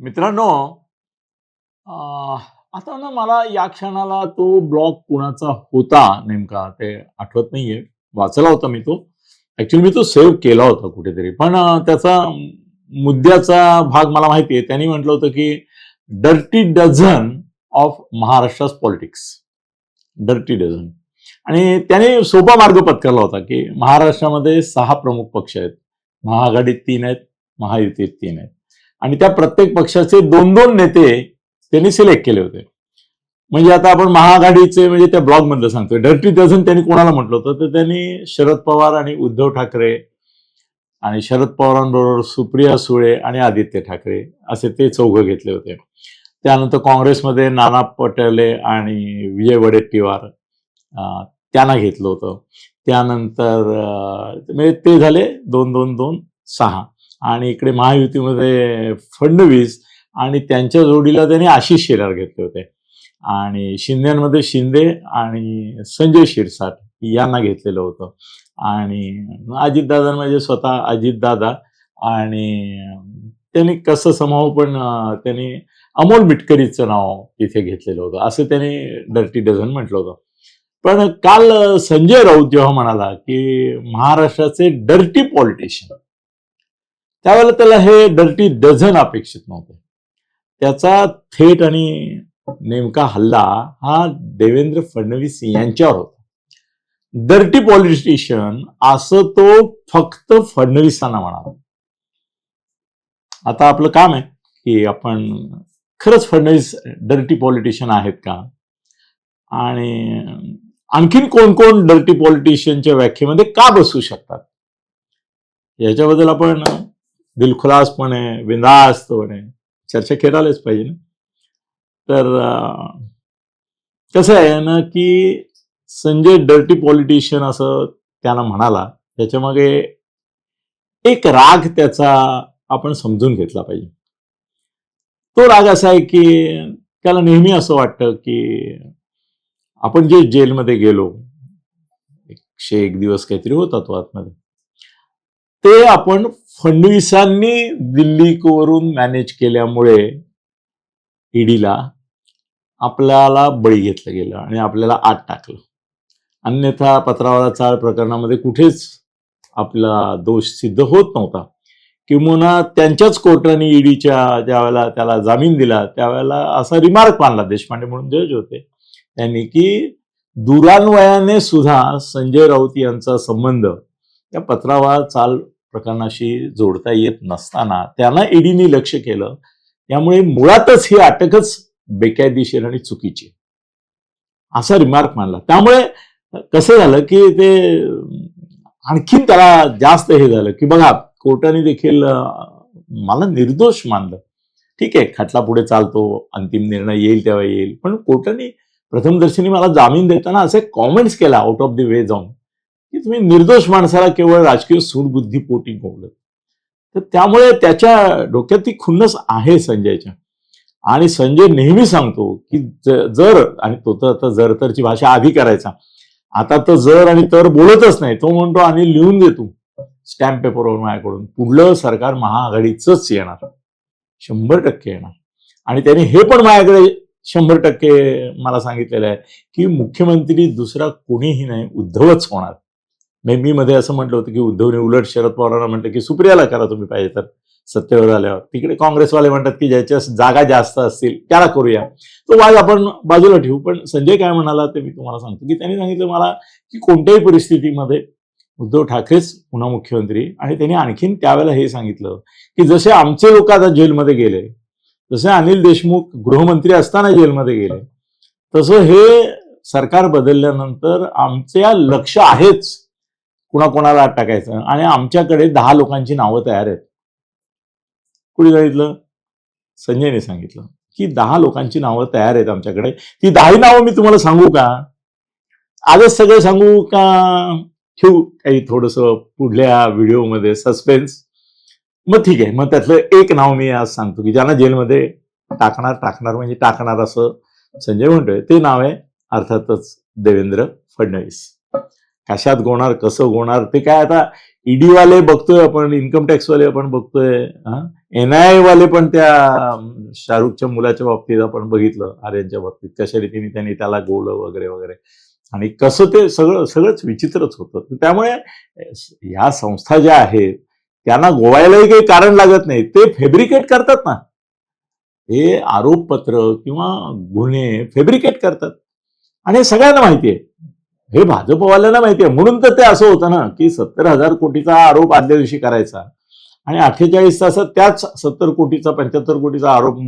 मित्रांनो आता ना मला या क्षणाला तो ब्लॉग कुणाचा होता नेमका ते आठवत नाहीये. वाचला होता मी तो. ऍक्च्युली मी तो सेव्ह केला होता कुठेतरी. पण त्याचा मुद्द्याचा भाग मला माहिती आहे. त्यांनी म्हटलं होतं की डर्टी डझन ऑफ महाराष्ट्रास पॉलिटिक्स डर्टी डझन आणि त्याने सोपा मार्ग पत्करला होता की महाराष्ट्रामध्ये सहा प्रमुख पक्ष आहेत. महाआघाडीत तीन आहेत महायुतीत तीन आहेत. आणि त्या प्रत्येक पक्षाचे दोन दोन नेते त्यांनी सिलेक्ट केले होते. म्हणजे आता आपण महाआघाडीचे म्हणजे त्या ब्लॉगमधलं सांगतोय. डर्टी डझन त्यांनी कोणाला म्हटलं होतं? तर त्यांनी शरद पवार आणि उद्धव ठाकरे आणि शरद पवारांबरोबर सुप्रिया सुळे आणि आदित्य ठाकरे असे ते चौघं घेतले होते. त्यानंतर काँग्रेसमध्ये नाना पटोले आणि विजय वडेट्टीवार त्यांना घेतलं होतं. त्यानंतर म्हणजे ते झाले दोन दोन दोन सहा. आणि इकडे महायुतीमध्ये फडणवीस आणि त्यांच्या जोडीला त्यांनी आशिष शेलार घेतले होते. आणि शिंद्यांमध्ये शिंदे आणि संजय शिरसाट यांना घेतलेलं होतं. आणि अजितदादा म्हणजे स्वतः अजितदादा आणि त्यांनी कसं समाव पण त्यांनी अमोल मिटकरीचं नाव तिथे घेतलेलं होतं. असं त्यांनी डर्टी डझन म्हटलं होतं. पण काल संजय राऊत जेव्हा म्हणाला की महाराष्ट्राचे डर्टी पॉलिटिशियन त्यावेळेला त्याला हे डर्टी डझन अपेक्षित नव्हते. त्याचा थेट आणि नेमका हल्ला हा देवेंद्र फडणवीस यांच्यावर होता. डर्टी पॉलिटिशियन असं तो फक्त फडणवीसांना म्हणाला. आता आपलं काम आहे की आपण खरंच फडणवीस डर्टी पॉलिटिशियन आहेत का? आणि आणखीन कोण कोण डर्टी पॉलिटिशियनच्या व्याख्येमध्ये का बसू शकतात? याच्याबद्दल आपण दिलखुलासपणे बिंदास्तपणे चर्चा करायलाच पाहिजे ना. तर कसं आहे ना की संजय डर्टी पॉलिटिशियन असं त्याला म्हणाला त्याच्यामागे एक राग त्याचा आपण समजून घेतला पाहिजे. तो राग असा आहे की त्याला नेहमी असं वाटतं की आपण जे जेलमध्ये गेलो एकशे एक दिवस काहीतरी होता तो आतमध्ये ते आपण फडणवीसांनी दिल्लीवरून मॅनेज केल्यामुळे ईडीला आपल्याला बळी घेतलं गेलं आणि आपल्याला आत टाकलं. अन्यथा पत्रावाला चाळ प्रकरणामध्ये कुठेच आपला दोष सिद्ध होत नव्हता. किंवा त्यांच्याच कोर्टाने ईडीच्या ज्यावेळेला त्याला जामीन दिला त्यावेळेला असा रिमार्क मानला देशपांडे म्हणून जज होते. त्यांनी की दुरान्वयाने सुद्धा संजय राऊत यांचा संबंध त्या पत्रावाळ चाल प्रकरणाशी जोडता येत नसताना त्यांना ईडीने लक्ष केलं. त्यामुळे मुळातच ही अटकच बेकायदेशीर आणि चुकीची. असा रिमार्क मानला त्यामुळे कसं झालं की ते आणखीन त्याला जास्त हे झालं की बघा कोर्टाने देखील मला निर्दोष मानलं. ठीक आहे खटला पुढे चालतो अंतिम निर्णय येईल तेव्हा येईल. पण कोर्टाने प्रथमदर्शनी मला जामीन देताना असे कॉमेंट्स केला आउट ऑफ द वे जाऊन. की तुम्ही निर्दोष माणसाला केवळ राजकीय सूडबुद्धीपोटी गोवलं तर त्यामुळे त्याच्या डोक्यात ती खुन्नस आहे संजयच्या. आणि संजय नेहमी सांगतो की जर आणि तो तर आता जर तरची भाषा आधी करायचा. आता तर जर आणि तर बोलतच नाही. तो म्हणतो आणि लिहून देतो स्टॅम्प पेपरवर माझ्याकडून. पुढलं सरकार महाआघाडीचंच येणार. शंभर टक्के येणार. आणि त्यांनी हे पण माझ्याकडे शंभर टक्के मला सांगितलेलं आहे की मुख्यमंत्री दुसरा कोणीही नाही उद्धवच होणार. मे मी मध्ये असं म्हटलं होतं की उद्धवने उलट शरद पवारांना म्हटलं की सुप्रियाला करा तुम्ही पाहिजे तर सत्तेवर आल्यावर. तिकडे काँग्रेसवाले म्हणतात की ज्याच्या जागा जास्त असतील त्याला करूया. तो वाद आपण बाजूला ठेवू पण संजय काय म्हणाला ते मी तुम्हाला सांगतो की त्यांनी सांगितलं मला की कोणत्याही परिस्थितीमध्ये उद्धव ठाकरेच पुन्हा मुख्यमंत्री आणि त्यांनी आणखीन त्यावेळेला हे सांगितलं की जसे आमचे लोक आता जेलमध्ये गेले जसे अनिल देशमुख गृहमंत्री असताना जेलमध्ये गेले तसं हे सरकार बदलल्यानंतर आमच्या लक्ष आहेच. कुणाकोणाला आत टाकायचं? आणि आमच्याकडे दहा लोकांची नावं तयार आहेत. कुणी सांगितलं? संजयने सांगितलं की दहा लोकांची नावं तयार आहेत आमच्याकडे. ती दहाही नावं मी तुम्हाला सांगू का? आजच सगळं सांगू का? ठेवू काही थोडस पुढल्या व्हिडिओमध्ये सस्पेन्स मग ठीक आहे. मग त्यातलं एक नाव मी आज सांगतो की ज्यांना जेलमध्ये टाकणार टाकणार म्हणजे टाकणार असं संजय म्हणतोय. ते नाव आहे अर्थातच देवेंद्र फडणवीस. कशात गोणार कसं गोणार ते काय आता ईडीवाले बघतोय आपण इन्कम टॅक्स वाले आपण बघतोय एन आय वाले पण त्या शाहरुखच्या मुलाच्या बाबतीत आपण बघितलं आर्यांच्या बाबतीत. कशा रीतीने त्यांनी त्याला गोवलं वगैरे वगैरे. आणि कसं ते सगळं सगळंच विचित्रच होतं. त्यामुळे ह्या संस्था ज्या आहेत त्यांना गोवायलाही काही कारण लागत नाही. ते फेब्रिकेट करतात ना. हे आरोपपत्र किंवा गुन्हे फेब्रिकेट करतात. आणि हे सगळ्यांना माहिती आहे. हे भाजपवाल्यांना माहिती आहे म्हणून तर ते असं होतं ना की सत्तर हजार कोटीचा आरोप आदल्या दिवशी करायचा. आणि अठ्ठेचाळीस तासात त्याच सत्तर कोटीचा पंच्याहत्तर कोटीचा आरोप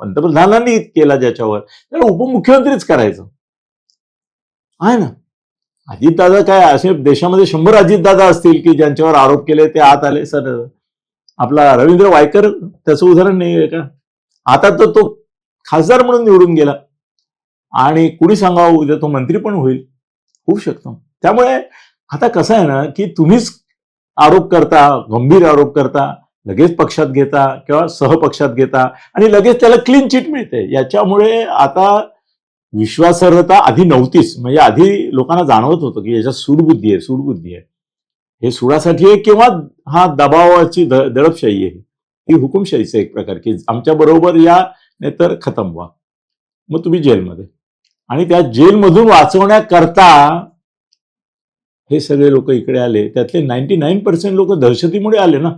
पंतप्रधानांनी केला ज्याच्यावर. त्याला उपमुख्यमंत्रीच करायचं. आहे ना? अजितदादा काय असे देशामध्ये शंभर अजितदादा असतील की ज्यांच्यावर आरोप केले ते आत आले. सर आपला रवींद्र वायकर त्याचं उदाहरण नाही आहे का? आता तर तो खासदार म्हणून निवडून गेला. आणि कुणी सांगावं उद्या तो मंत्री पण होईल. होऊ शकतो. त्यामुळे आता कसं आहे ना की तुम्हीच आरोप करता गंभीर आरोप करता लगेच पक्षात घेता किंवा सहपक्षात घेता आणि लगेच त्याला क्लीन चिट मिळते. याच्यामुळे आता विश्वासार्हता आधी नव्हतीच. म्हणजे आधी लोकांना जाणवत होतं की याच्यात सूडबुद्धी आहे सूडबुद्धी आहे. हे सुडासाठी आहे किंवा हा दबावाची द- दडपशाही आहे. ही हुकुमशाहीचं एक प्रकार की आमच्या बरोबर या नाहीतर खतम व्हा. मग तुम्ही जेलमध्ये. आणि त्या जेलमधून वाचवण्याकरता हे सगळे लोक इकडे आले. त्यातले नाईन्टी नाईन पर्सेंट लोक दहशतीमुळे आले ना.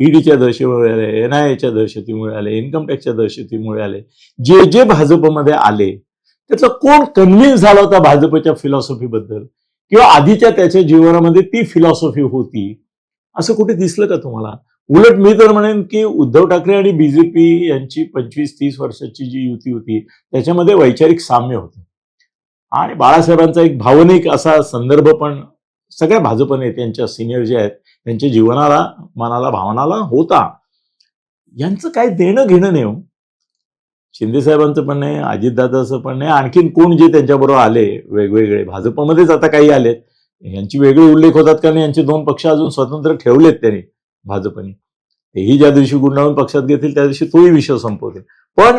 ईडीच्या दहशतीमुळे आले एन आय एच्या दहशतीमुळे आले इन्कम टॅक्सच्या दहशतीमुळे आले. जे जे भाजपमध्ये आले त्याचा कोण कन्व्हिन्स झाला होता भाजपच्या फिलॉसॉफीबद्दल किंवा आधीच्या त्याच्या जीवनामध्ये ती फिलॉसॉफी होती? असं कुठे दिसलं का तुम्हाला? उलट मी तर म्हणेन की उद्धव ठाकरे आणि बीजेपी यांची पंचवीस तीस वर्षाची जी युती होती त्याच्यामध्ये वैचारिक साम्य होतं. आणि बाळासाहेबांचा एक भावनिक असा संदर्भ पण सगळ्या भाजप नेत्यांच्या सिनियर जे आहेत त्यांच्या जीवनाला मनाला भावनाला होता. यांचं काय देणं घेणं नाही शिंदेसाहेबांचं शिंदे साहेबांचं पण नाही अजितदादाचं पण नाही आणखीन कोण जे त्यांच्याबरोबर आले वेगवेगळे भाजपमध्येच आता काही आलेत यांची वेगळे उल्लेख होतात कारण यांचे दोन पक्ष अजून स्वतंत्र ठेवलेत त्यांनी भाजपने. तेही ज्या दिवशी गुंडाळून पक्षात घेतील त्या दिवशी तोही विषय संपवतील. पण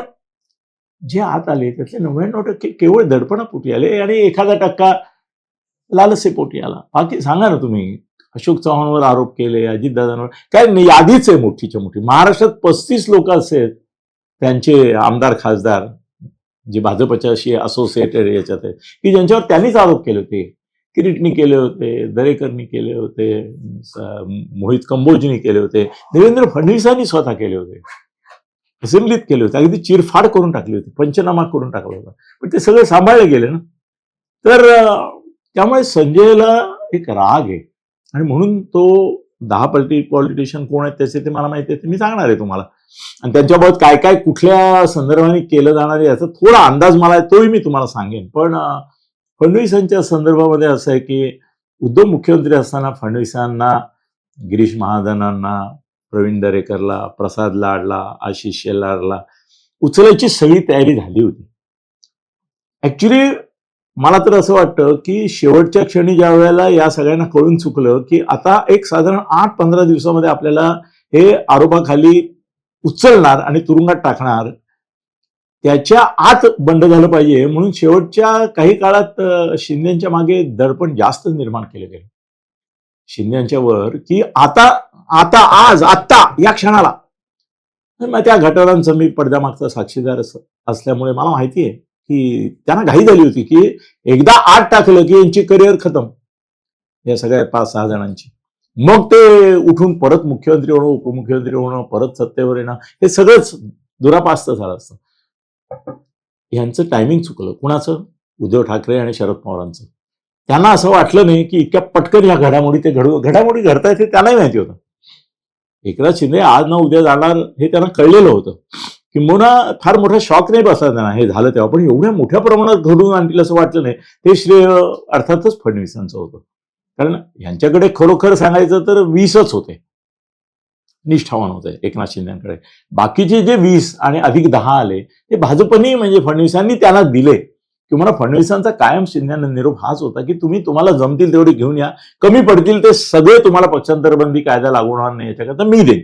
जे आत आले त्यातले नव्याण्णव टक्के केवळ दडपणापोटी आले आणि एखादा टक्का लालसेपोटी आला. बाकी सांगा ना तुम्ही अशोक चव्हाणवर आरोप केले अजितदादांवर काय यादीच आहे मोठीच्या मोठी. महाराष्ट्रात पस्तीस लोक असे त्यांचे आमदार खासदार जे भाजपच्या अशी असोसिएटेड याच्यात आहेत की ज्यांच्यावर त्यांनीच आरोप केले होते. किरीटनी केले होते दरेकरनी केले होते मोहित कंबोजनी केले होते देवेंद्र फडणवीसांनी स्वतः केले होते. असेंब्लीत केले होते. अगदी चिरफाड करून टाकली होती. पंचनामा करून टाकला होता. पण ते सगळं सांभाळलं गेले ना. तर त्यामुळे संजयला एक राग आहे. आणि म्हणून तो दहा पलटी पॉलिटिशियन कोण आहेत त्याचे ते मला माहिती आहे. ते मी सांगणार आहे तुम्हाला. आणि त्यांच्याबाबत काय काय कुठल्या संदर्भाने केलं जाणार आहे याचा थोडा अंदाज मला आहे तोही मी तुम्हाला सांगेन. पण फडणवीसांच्या संदर्भामध्ये असं आहे की उद्धव मुख्यमंत्री असताना फडणवीसांना गिरीश महाजनांना प्रवीण दरेकरला प्रसाद लाडला आशिष शेलारला उचलायची सगळी तयारी झाली होती. ऍक्च्युली मला तर असं वाटतं की शेवटच्या क्षणी ज्या वेळेला या सगळ्यांना कळून चुकलं की आता एक साधारण आठ पंधरा दिवसामध्ये आपल्याला हे आरोपाखाली उचलणार आणि तुरुंगात टाकणार त्याच्या आत बंड झालं पाहिजे म्हणून शेवटच्या काही काळात शिंदेच्या मागे दडपण जास्त निर्माण केलं गेलं. शिंद्यांच्या वर की आता आता आज आत्ता या क्षणाला. मग त्या घटनांचं मी पडद्यामागचा साक्षीदार असल्यामुळे मला माहिती आहे की त्यांना घाई झाली होती की एकदा आत टाकलं की यांची करिअर खतम. या सगळ्या पाच सहा जणांची. मग ते उठून परत मुख्यमंत्री होणं उपमुख्यमंत्री होणं परत सत्तेवर येणं हे सगळंच दुरापास्त झालं असतं. यांचं टायमिंग चुकलं. कुणाचं? उद्धव ठाकरे आणि शरद पवारांचं. त्यांना असं वाटलं नाही की इतक्या पटकन या घडामोडी ते घडू घडामोडी घडतायत हे त्यांनाही माहिती होतं. एकनाथ शिंदे आज ना उद्या जाणार हे त्यांना कळलेलं होतं. किंबहुना फार मोठा शॉक नाही बसला त्यांना. हे झालं तेव्हा. पण एवढ्या मोठ्या प्रमाणात घडून आणतील असं वाटलं नाही. ते श्रेय अर्थातच फडणवीसांचं होतं. कारण यांच्याकडे खरोखर सांगायचं तर वीसच होते. निष्ठावान होते एकनाथ शिंदेकडे. बाकीचे जे वीस आणि अधिक दहा आले ते भाजपनी म्हणजे फडणवीसांनी त्यांना दिले. तुम्हाला फडणवीसांचा कायम शिंद्यांना निरोप हाच होता की तुम्ही तुम्हाला जमतील तेवढी घेऊन या. कमी पडतील ते सगळे तुम्हाला पक्षांतरबंदी कायदा लागू होणार नाही याच्याकरता मी देईन.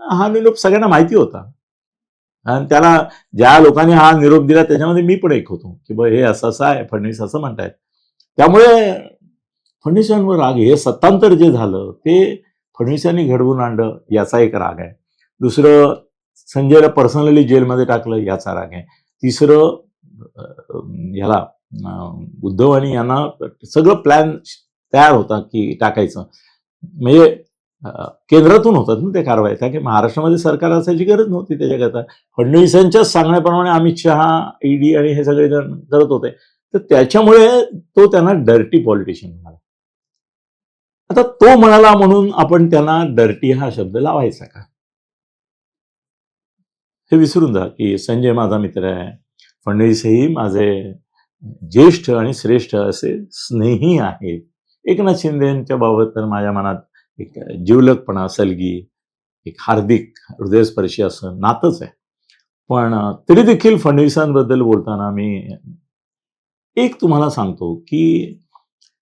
हा निरोप सगळ्यांना माहिती होता. आणि त्याला ज्या लोकांनी हा निरोप दिला त्याच्यामध्ये मी पण एक होतो की बा हे असं असं आहे फडणवीस असं म्हणतायत. त्यामुळे फडणवीसांवर राग हे सत्तांतर जे झालं ते फडणवीसांनी घडवून आणलं याचा एक राग आहे. दुसरं संजयला पर्सनली जेलमध्ये टाकलं याचा राग आहे. तिसरं ह्याला याला उद्धव आणि यांना सगळं प्लॅन तयार होता की टाकायचं. म्हणजे केंद्रातून होतात ना ते कारवाई. त्या की महाराष्ट्रामध्ये सरकार असायची गरज नव्हती त्याच्याकरता. फडणवीसांच्याच सांगण्याप्रमाणे अमित शहा ईडी आणि हे सगळे जण करत होते. तर त्याच्यामुळे तो त्यांना डर्टी पॉलिटिशियन म्हणाला. आता तो म्हणाला म्हणून आपण त्यांना डर्टी हा शब्द लावायचा का? हे विसरून जा की संजय माझा मित्र आहे. फडणवीसही माझे ज्येष्ठ आणि श्रेष्ठ असे स्नेही आहेत. एकनाथ शिंदेच्या बाबत तर माझ्या मनात एक जिवलकपणा सलगी एक हार्दिक हृदयस्पर्शी असं नातंच आहे. पण तरी देखील फडणवीसांबद्दल बोलताना मी एक तुम्हाला सांगतो की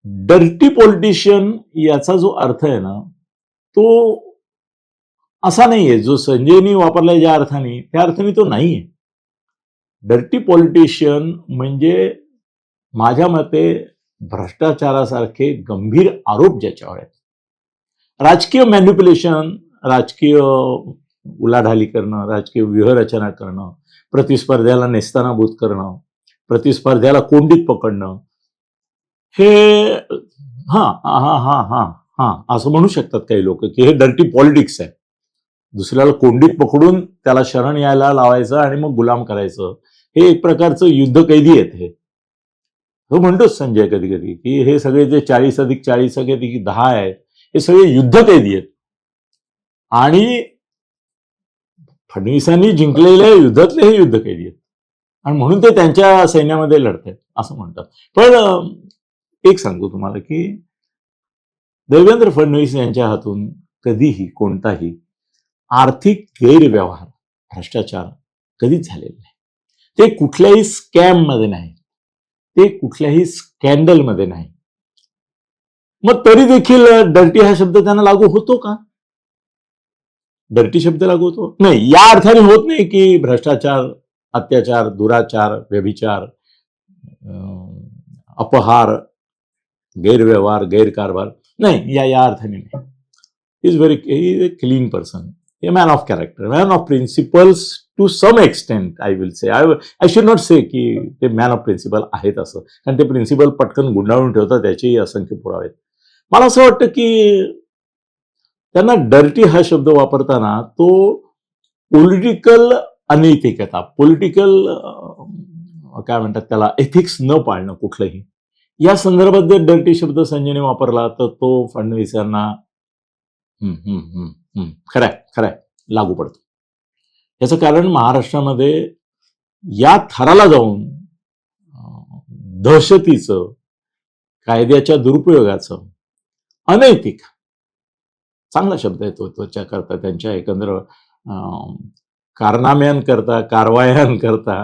डर्टी पॉलिटिशियन याचा जो अर्थ आहे ना तो असा नाहीये. जो संजयनी वापरला ज्या अर्थाने त्या अर्थाने तो नाहीये. डर्टी पॉलिटिशियन म्हणजे माझ्या मते भ्रष्टाचारासारखे गंभीर आरोप ज्याच्यावर आहेत. राजकीय मॅन्युप्युलेशन राजकीय उलाढाली करणं राजकीय व्यूहरचना करणं प्रतिस्पर्ध्याला नेस्तानाभूत करणं प्रतिस्पर्ध्याला कोंडीत पकडणं हे हा हा हा हा हा असं म्हणू शकतात काही लोक की हे डर्टी पॉलिटिक्स आहे. दुसऱ्याला कोंडीत पकडून त्याला शरण यायला लावायचं आणि मग गुलाम करायचं. हे एक प्रकारचं युद्ध कैदी आहेत हे. हो म्हणतोच संजय कधी कधी की हे सगळे जे चाळीस अधिक चाळीस अधिक दहा आहेत हे सगळे युद्ध कैदी आहेत. आणि फडणवीसांनी जिंकलेल्या युद्धातले हे युद्ध कैदी आहेत. आणि म्हणून ते त्यांच्या सैन्यामध्ये लढत आहेत असं म्हणतात. पण एक सांगतो तुम्हाला की देवेंद्र फडणवीस यांच्या हातून कधीही कोणताही आर्थिक गैरव्यवहार भ्रष्टाचार कधीच झालेला नाही. ते कुठल्याही स्कॅममध्ये नाही. ते कुठल्याही स्कॅन्डलमध्ये नाही. मग तरी देखील डर्टी हा शब्द त्यांना लागू होतो का? डर्टी शब्द लागू होतो? नाही या अर्थाने होत नाही की भ्रष्टाचार अत्याचार दुराचार व्यभिचार अपहार गैरव्यवहार गैरकारभार. नाही या या अर्थाने नाही. Is very is a clean person a man of character man of principles to some extent I will say I I should not say की ते मॅन ऑफ प्रिन्सिपल आहेत असं. कारण ते प्रिन्सिपल पटकन गुंडाळून ठेवतात त्याचेही असंख्य पुरावे आहेत. मला असं वाटतं की त्यांना डर्टी हा शब्द वापरताना तो पॉलिटिकल अनैतिकता पॉलिटिकल काय म्हणतात त्याला एथिक्स न पाळणं कुठलंही. या संदर्भात जर डर्टी शब्द संजयने वापरला तर तो फडणवीस यांना हम्म, खरं खरंय खरंय लागू पडतो. याचं कारण महाराष्ट्रामध्ये या थराला जाऊन दहशतीचं कायद्याच्या दुरुपयोगाचं अनैतिक चांगला शब्द आहे तो त्याच्याकरता त्यांच्या एकंदर अं, कारनाम्यांकरता कारवायांकरता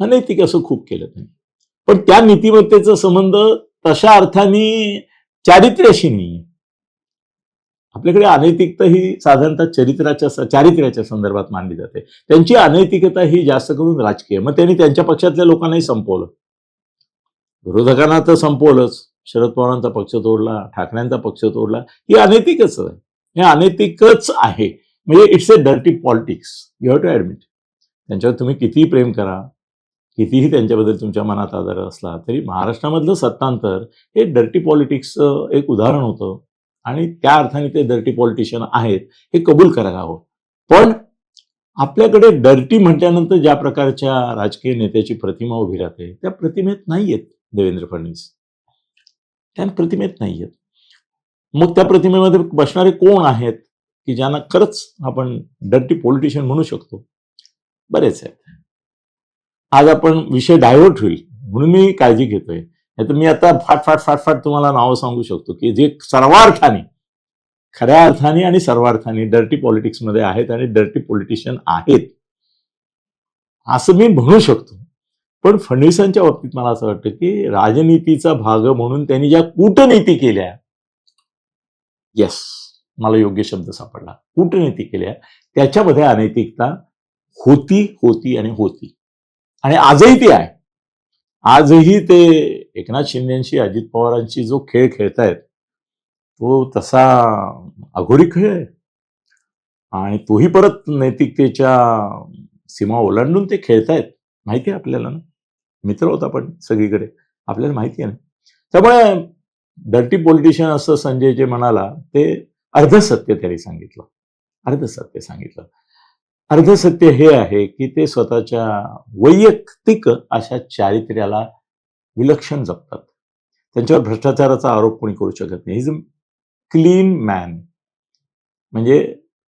अनैतिक असं खूप केलं त्यांनी. पण त्या नीतिमत्तेचा संबंध तशा अर्थाने चारित्र्याशी नाही आपल्याकडे अनैतिकता ही साधारणतः चरित्राच्या चारित्र्याच्या संदर्भात मानली जाते. त्यांची अनैतिकता ही जास्त करून राजकीय. मग त्यांनी त्यांच्या पक्षातल्या लोकांनाही संपवलं. विरोधकांना तर संपवलंच. शरद पवारांचा पक्ष तोडला ठाकरेंचा पक्ष तोडला. ही अनैतिकच आहे. हे अनैतिकच आहे. म्हणजे it's a dirty politics. You have to admit त्यांच्यावर तुम्ही कितीही प्रेम करा कितीही त्यांच्याबद्दल तुमच्या मनात आदर असला तरी महाराष्ट्रामधलं सत्तांतर हे डर्टी पॉलिटिक्सचं एक उदाहरण होतं. आणि त्या अर्थाने ते डर्टी पॉलिटिशियन आहेत हे कबूल करायला हवं पण आपल्याकडे डर्टी म्हटल्यानंतर ज्या प्रकारच्या राजकीय नेत्याची प्रतिमा उभी राहते त्या प्रतिमेत नाही आहेत देवेंद्र फडणवीस. त्या प्रतिमेत नाही आहेत मग त्या प्रतिमेमध्ये बसणारे कोण आहेत की ज्यांना खरंच आपण डर्टी पॉलिटिशियन म्हणू शकतो? बरेच आहेत. आज आपण विषय डायव्हर्ट होईल म्हणून मी काळजी घेतोय. नाही मी आता फाट फाट फाट फाट तुम्हाला नावं सांगू शकतो की जे सर्वार्थाने खऱ्या अर्थाने आणि सर्वार्थाने डर्टी पॉलिटिक्समध्ये आहेत आणि डर्टी पॉलिटिशियन आहेत. असं मी म्हणू शकतो. पण फडणवीसांच्या बाबतीत मला असं वाटतं की राजनीतीचा भाग म्हणून त्यांनी ज्या कूटनीती केल्या येस मला योग्य शब्द सापडला. कूटनीती केल्या त्याच्यामध्ये अनैतिकता होती होती आणि होती. आणि आजही ती आहे. आजही ते एकनाथ शिंदेशी अजित पवारांशी जो खेळ खेळतायत तो तसा अघोरी खेळ आहे. आणि तोही परत नैतिकतेच्या सीमा ओलांडून ते खेळतायत. माहिती आहे आपल्याला ना? मित्र होता पण सगळीकडे. आपल्याला माहिती आहे ना? त्यामुळे डर्टी पॉलिटिशियन असं संजय जे म्हणाला ते अर्धसत्य त्यांनी सांगितलं. अर्धसत्य सांगितलं. अर्धसत्य हे आहे की ते स्वतःच्या वैयक्तिक अशा चारित्र्याला विलक्षण जपतात. त्यांच्यावर भ्रष्टाचाराचा आरोप कोणी करू शकत नाही. इज अ क्लीन मॅन म्हणजे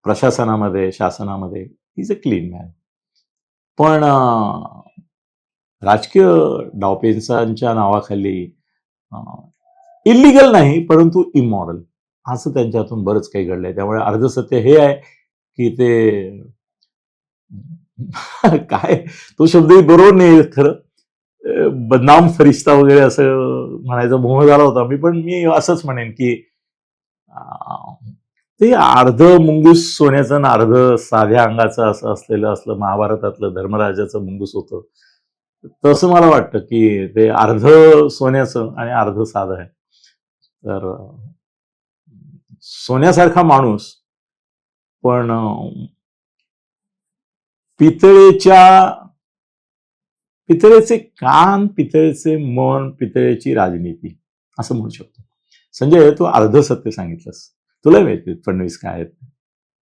प्रशासनामध्ये शासनामध्ये इज अ क्लीन मॅन पण राजकीय डावपेन्सांच्या नावाखाली इलिगल नाही परंतु इमॉरल असं त्यांच्यातून बरंच काही घडलंय. त्यामुळे अर्धसत्य हे आहे की ते काय? तो शब्दही बरोबर नाही खरं. बदनाम फरिश्ता वगैरे असं म्हणायचा मोह झाला होता. मी पण मी असंच म्हणेन की ते अर्ध मुंगूस सोन्याचं आणि अर्ध साध्या अंगाचं असं असलेलं असलं महाभारतातलं धर्मराजाचं मुंगूस होतं. तसं मला वाटतं की ते अर्ध सोन्याचं आणि अर्ध साधं आहे. तर सोन्यासारखा माणूस पण पितळेच्या पितळेचे कान पितळेचे मन पितळेची राजनीती. असं म्हणू शकतो. संजय तू अर्ध सत्य सांगितलंस. तुला माहिती फडणवीस काय आहेत?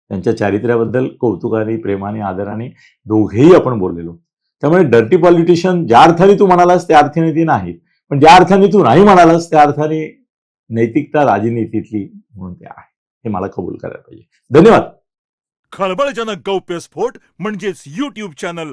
त्यांच्या चारित्र्याबद्दल कौतुकाने प्रेमाने आदराने दोघेही आपण बोललेलो. त्यामुळे डर्टी पॉलिटिशियन ज्या अर्थाने तू म्हणालास त्या अर्थाने ती नाही. पण ज्या अर्थाने तू नाही म्हणालास त्या अर्थाने नैतिकता राजनीतीतली म्हणून ते आहे. हे मला कबूल करायला पाहिजे. धन्यवाद. खळबळजनक गौप्यस्फोट म्हणजेच युट्यूब चॅनल